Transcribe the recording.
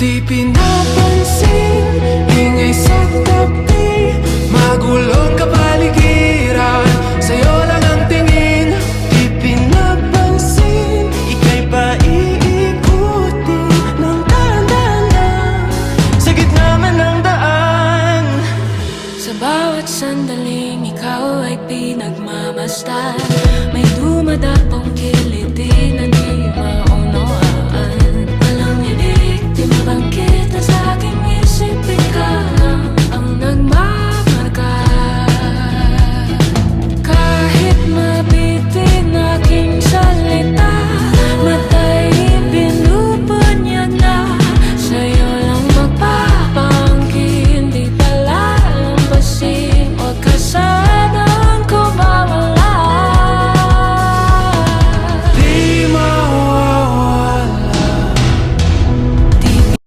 Di pinapansin Ingay sa tabi. Magulong kapaligiran Sa'yo lang ang tingin. Di pinapansin Ika'y pa iikutin Nang dahan-dahan Sa gitna man ng daan Sa bawat sandaling Ikaw ay pinagmamastan May